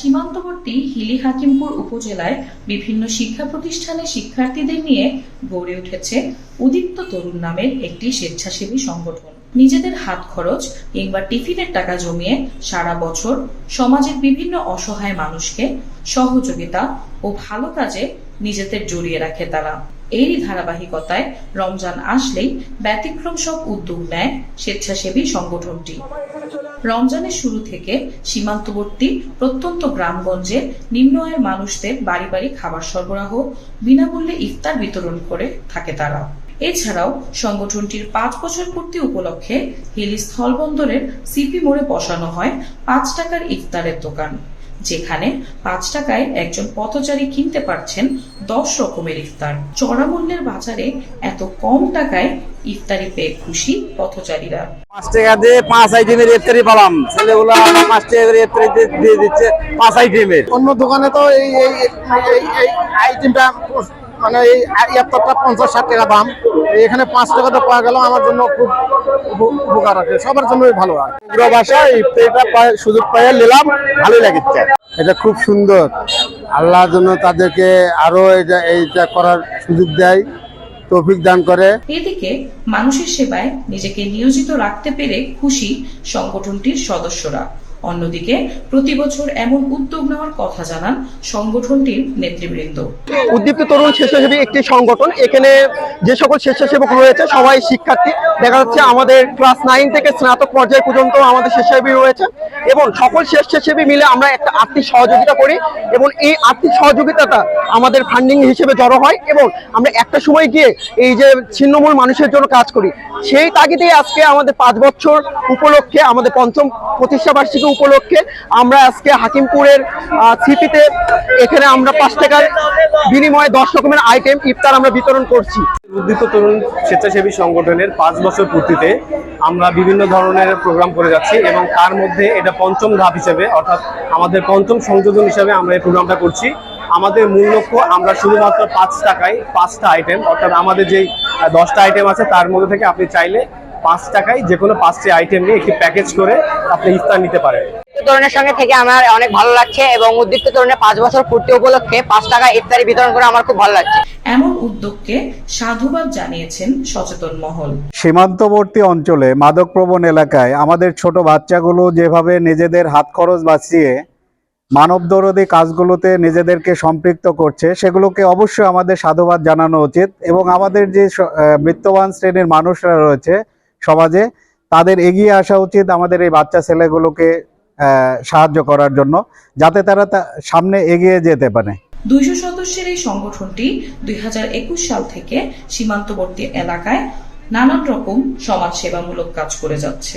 সীমান্তবর্তী হিলি হাকিমপুর উপজেলায় বিভিন্ন শিক্ষা প্রতিষ্ঠানের শিক্ষার্থীদের নিয়ে গড়ে উঠেছে উদীপ্ত তরুণ নামের একটি স্বেচ্ছাসেবী সংগঠন। নিজেদের হাত খরচ কিংবা টিফিনের টাকা জমিয়ে সারা বছর সমাজের বিভিন্ন অসহায় মানুষকে সহযোগিতা ও ভালো কাজে নিজেদের জড়িয়ে রাখে তারা। এরই ধারাবাহিকতায় রমজান আসলেই ব্যতিক্রম সব উদ্যোগ নেয় স্বেচ্ছাসেবী সংগঠনটি। রমজানের শুরু থেকে সীমান্তবর্তী প্রত্যন্ত গ্রামগঞ্জে নিম্ন আয়ের মানুষদের বাড়ি বাড়ি খাবার সরবরাহ, বিনামূল্যে ইফতার বিতরণ করে থাকে তারা। এছাড়াও সংগঠনটির পাঁচ বছর পূর্তি উপলক্ষে হিলি স্থলবন্দরের সিপি মোড়ে বসানো হয় পাঁচ টাকার ইফতারের দোকান, যেখানে পাঁচ টাকায় একজন পথচারী কিনতে পারছেন দশ রকমের ইফতার। চড়া মূল্যের বাজারে এত কম টাকায় ইফতারি পেয়ে খুশি পথচারীরা। পাঁচ টাকা দিয়ে পাঁচ আইটেমের ইফতারি পেলাম। ছেলেগুলো পাঁচ টাকা করে ইফতারি দিয়ে- দিচ্ছে পাঁচ আইটেমের। অন্য দোকানে তো এই এই আইটেমটা মানে এই ইয়াত্তরটা পঞ্চাশ ষাট টাকা দাম। এখানে পাঁচ টাকাতে পাওয়া গেল আমার জন্য খুব উপকার আছে। সবার জন্যই ভালো পুরো বাসায় ইফতারিটা সুযোগ পাইয়ে নিলাম ভালোই লাগছে। এটা খুব সুন্দর। আল্লাহর যেন তাদেরকে আরও এটা, এইটা করার সুযোগ দেয়, তৌফিক দান করে। এদিকে মানুষের সেবায় নিজেকে নিয়োজিত রাখতে পেরে খুশি সংগঠনটির সদস্যরা। অন্যদিকে, প্রতি বছর এমন উদ্যোগ নেওয়ার কথা জানান সংগঠনটির নেতৃবৃন্দ। উদ্দীপ্ত তরুণ স্বেচ্ছাসেবী একটি সংগঠন। এখানে যে সকল স্বেচ্ছাসেবক রয়েছে, সবাই শিক্ষার্থী। দেখা যাচ্ছে আমাদের ক্লাস নাইন থেকে স্নাতক পর্যায় পর্যন্ত আমাদের স্বেচ্ছাসেবী রয়েছে এবং সকল স্বেচ্ছাসেবী মিলে আমরা একটা আর্থিক সহযোগিতা করি এবং এই আর্থিক সহযোগিতাটা আমাদের ফান্ডিং হিসেবে জড়ো হয় এবং আমরা একটা সময় গিয়ে এই যে ছিন্নমূল মানুষের জন্য কাজ করি। সেই তাগিদে আজকে আমাদের পাঁচ বছর উপলক্ষে আমাদের পঞ্চম প্রতিষ্ঠা বার্ষিকী উপলক্ষে আমরা আজকে হাকিমপুরের সিটিতে এখানে আমরা পাঁচ টাকার বিনিময়ে দশ রকমের আইটেম ইফতার আমরা বিতরণ করছি। উদ্দিত তরুণ স্বেচ্ছাসেবী সংগঠনের পাঁচ বছর পূর্তিতে আমরা বিভিন্ন ধরনের প্রোগ্রাম করে যাচ্ছি এবং তার মধ্যে এটা পঞ্চম ধাপ হিসেবে, অর্থাৎ আমাদের পঞ্চম সংযোজন হিসেবে আমরা এই প্রোগ্রামটা করছি। আমাদের মূল লক্ষ্য আমরা শুধুমাত্র পাঁচ টাকায় পাঁচটা আইটেম অর্থাৎ আমাদের যেই দশটা আইটেম আছে তার মধ্যে থেকে আপনি চাইলে পাঁচ টাকায় যে কোনো পাঁচটি আইটেম নিয়ে একটি প্যাকেজ করে আপনি ইফতার নিতে পারেন। তরুণের সঙ্গে থেকে আমার অনেক ভালো লাগছে এবং উদ্দীপ্ত তরুণের পাঁচ বছর পূর্তি উপলক্ষে পাঁচ টাকা ইফতারি বিতরণ করে আমার খুব ভালো লাগছে। এমন উদ্যোগকে সাধুবাদ জানিয়েছেন সচেতন মহল। সীমান্তবর্তী অঞ্চলে মাদকপ্রবণ এলাকায় আমাদের ছোট বাচ্চাগুলো যেভাবে নিজেদের হাত খরচ বাঁচিয়ে মানবদরদী কাজগুলোতে নিজেদেরকে সম্পৃক্ত করছে সেগুলোকে অবশ্যই আমাদের সাধুবাদ জানানো উচিত এবং আমাদের যে বিত্তবান শ্রেণির মানুষরা রয়েছে সমাজে তাদের এগিয়ে আসা উচিত আমাদের এই বাচ্চা ছেলেগুলোকে আহ, সাহায্য করার জন্য যাতে তারা তা- সামনে এগিয়ে যেতে পারে। দুইশো সদস্যের এই সংগঠনটি দুই হাজার একুশ সাল থেকে সীমান্তবর্তী এলাকায় নানান রকম সমাজ সেবামূলক কাজ করে যাচ্ছে।